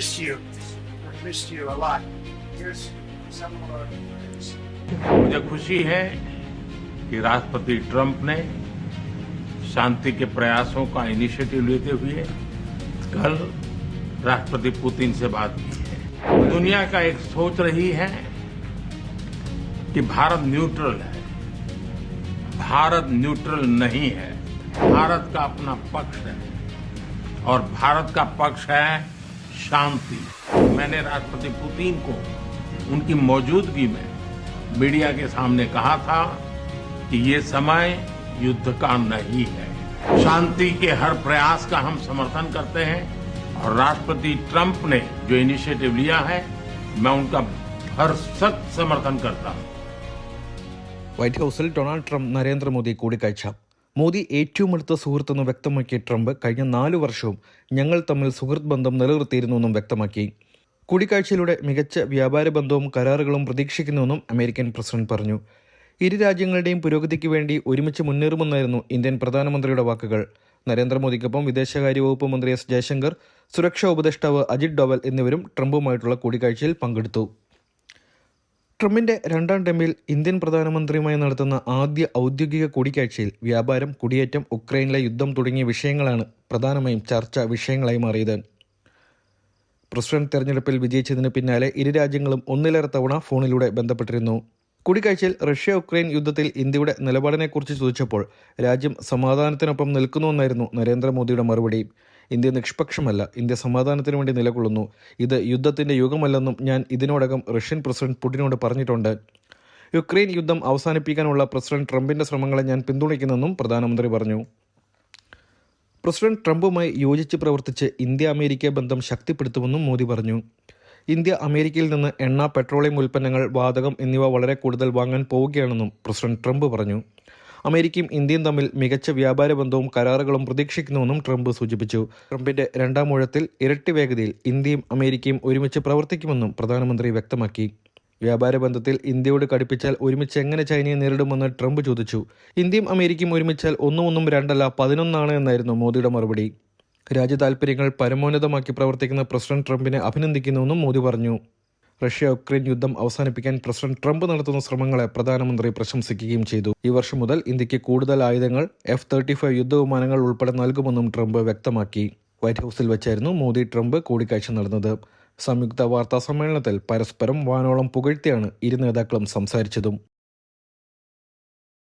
you. A lot. Here's some our मुझे खुशी है कि राष्ट्रपति ट्रंप ने शांति के प्रयासों का इनिशिएटिव लेते हुए कल राष्ट्रपति पुतिन से बात की है। दुनिया का एक सोच रही है कि भारत न्यूट्रल है। भारत न्यूट्रल नहीं है। भारत का अपना पक्ष है। और भारत का पक्ष है शांति मैंने राष्ट्रपति पुतिन को उनकी मौजूदगी में मीडिया के सामने कहा था कि ये समय युद्ध का नहीं है शांति के हर प्रयास का हम समर्थन करते हैं और राष्ट्रपति ट्रंप ने जो इनिशिएटिव लिया है मैं उनका हर सख्त समर्थन करता हूं വൈറ്റ് ഹൌസിൽ ഡൊണാൾഡ് ട്രംപ് നരേന്ദ്രമോദി കൂടിക്കാഴ്ച മോദി ഏറ്റവും അടുത്ത സുഹൃത്തെന്ന് വ്യക്തമാക്കിയ ട്രംപ് കഴിഞ്ഞ നാലു വർഷവും ഞങ്ങൾ തമ്മിൽ സുഹൃത്ത് ബന്ധം നിലനിർത്തിയിരുന്നുവെന്നും വ്യക്തമാക്കി. കൂടിക്കാഴ്ചയിലൂടെ മികച്ച വ്യാപാര ബന്ധവും കരാറുകളും പ്രതീക്ഷിക്കുന്നുവെന്നും അമേരിക്കൻ പ്രസിഡന്റ് പറഞ്ഞു. ഇരു രാജ്യങ്ങളുടെയും പുരോഗതിക്ക് വേണ്ടി ഒരുമിച്ച് മുന്നേറുമെന്നായിരുന്നു ഇന്ത്യൻ പ്രധാനമന്ത്രിയുടെ വാക്കുകൾ. നരേന്ദ്രമോദിക്കൊപ്പം വിദേശകാര്യ വകുപ്പ് മന്ത്രി എസ് ജയശങ്കർ സുരക്ഷാ ഉപദേഷ്ടാവ് അജിത് ഡോവൽ എന്നിവരും ട്രംപുമായിട്ടുള്ള കൂടിക്കാഴ്ചയിൽ പങ്കെടുത്തു. ട്രംപിന്റെ രണ്ടാം ടേമിൽ ഇന്ത്യൻ പ്രധാനമന്ത്രിയുമായി നടത്തുന്ന ആദ്യ ഔദ്യോഗിക കൂടിക്കാഴ്ചയിൽ വ്യാപാരം കുടിയേറ്റം ഉക്രൈനിലെ യുദ്ധം തുടങ്ങിയ വിഷയങ്ങളാണ് പ്രധാനമായും ചർച്ചാ വിഷയങ്ങളായി മാറിയത്. പ്രസിഡന്റ് തെരഞ്ഞെടുപ്പിൽ വിജയിച്ചതിന് പിന്നാലെ ഇരു രാജ്യങ്ങളും ഒന്നിലേറെ തവണ ഫോണിലൂടെ ബന്ധപ്പെട്ടിരുന്നു. കൂടിക്കാഴ്ചയിൽ റഷ്യ ഉക്രൈൻ യുദ്ധത്തിൽ ഇന്ത്യയുടെ നിലപാടിനെക്കുറിച്ച് ചോദിച്ചപ്പോൾ രാജ്യം സമാധാനത്തിനൊപ്പം നിൽക്കുന്നുവെന്നായിരുന്നു നരേന്ദ്രമോദിയുടെ മറുപടി. ഇന്ത്യ നിഷ്പക്ഷമല്ല ഇന്ത്യ സമാധാനത്തിന് വേണ്ടി നിലകൊള്ളുന്നു. ഇത് യുദ്ധത്തിന്റെ യുഗമല്ലെന്നും ഞാൻ ഇതിനോടകം റഷ്യൻ പ്രസിഡന്റ് പുടിനോട് പറഞ്ഞിട്ടുണ്ട്. യുക്രൈൻ യുദ്ധം അവസാനിപ്പിക്കാനുള്ള പ്രസിഡന്റ് ട്രംപിന്റെ ശ്രമങ്ങളെ ഞാൻ പിന്തുണയ്ക്കുന്നെന്നും പ്രധാനമന്ത്രി പറഞ്ഞു. പ്രസിഡന്റ് ട്രംപുമായി യോജിച്ച് പ്രവർത്തിച്ച് ഇന്ത്യ അമേരിക്ക ബന്ധം ശക്തിപ്പെടുത്തുമെന്നും മോദി പറഞ്ഞു. ഇന്ത്യ അമേരിക്കയിൽ നിന്ന് എണ്ണ പെട്രോളിയം ഉൽപ്പന്നങ്ങൾ വാതകം എന്നിവ വളരെ കൂടുതൽ വാങ്ങാൻ പോവുകയാണെന്നും പ്രസിഡന്റ് ട്രംപ് പറഞ്ഞു. അമേരിക്കയും ഇന്ത്യയും തമ്മിൽ മികച്ച വ്യാപാര ബന്ധവും കരാറുകളും പ്രതീക്ഷിക്കുന്നുവെന്നും ട്രംപ് സൂചിപ്പിച്ചു. ട്രംപിന്റെ രണ്ടാം ഊഴത്തിൽ ഇരട്ടി വേഗതയിൽ ഇന്ത്യയും അമേരിക്കയും ഒരുമിച്ച് പ്രവർത്തിക്കുമെന്നും പ്രധാനമന്ത്രി വ്യക്തമാക്കി. വ്യാപാര ബന്ധത്തിൽ ഇന്ത്യയോട് കടുപ്പിച്ചാൽ ഒരുമിച്ച് എങ്ങനെ ചൈനയെ നേരിടുമെന്ന് ട്രംപ് ചോദിച്ചു. ഇന്ത്യയും അമേരിക്കയും ഒരുമിച്ചാൽ ഒന്നും ഒന്നും രണ്ടല്ല പതിനൊന്നാണ് എന്നായിരുന്നു മോദിയുടെ മറുപടി. രാജ്യ താൽപര്യങ്ങൾ പരമോന്നതമാക്കി പ്രവർത്തിക്കുന്ന പ്രസിഡന്റ് ട്രംപിനെ അഭിനന്ദിക്കുന്നുവെന്നും മോദി പറഞ്ഞു. റഷ്യ ഉക്രൈൻ യുദ്ധം അവസാനിപ്പിക്കാൻ പ്രസിഡന്റ് ട്രംപ് നടത്തുന്ന ശ്രമങ്ങളെ പ്രധാനമന്ത്രി പ്രശംസിക്കുകയും ചെയ്തു. ഈ വർഷം മുതൽ ഇന്ത്യയ്ക്ക് കൂടുതൽ ആയുധങ്ങൾ എഫ് തേർട്ടി ഫൈവ് യുദ്ധവിമാനങ്ങൾ ഉൾപ്പെടെ നൽകുമെന്നും ട്രംപ് വ്യക്തമാക്കി. വൈറ്റ് ഹൌസിൽ വെച്ചായിരുന്നു മോദി ട്രംപ് കൂടിക്കാഴ്ച നടന്നത്. സംയുക്ത വാർത്താ സമ്മേളനത്തിൽ പരസ്പരം വാനോളം പുകഴ്ത്തിയാണ് ഇരു നേതാക്കളും സംസാരിച്ചതും.